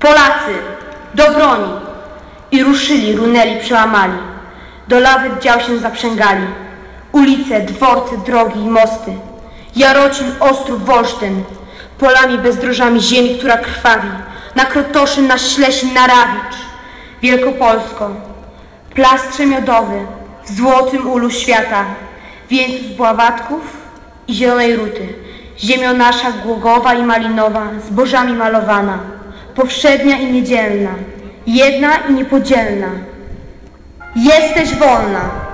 Polacy, do broni! I ruszyli, runęli, przełamali. Do lawy dział się zaprzęgali. Ulice, dworce, drogi i mosty. Jarocin, Ostrów, Wolsztyn. Polami bezdrożami ziemi, która krwawi. Na Krotoszyn, na Ślesin, na Rawicz. Wielkopolsko, plastrze miodowy, w złotym ulu świata. Wieńców bławatków i zielonej ruty. Ziemio nasza głogowa i malinowa, zbożami malowana. Powszednia i niedzielna, jedna i niepodzielna. Jesteś wolna.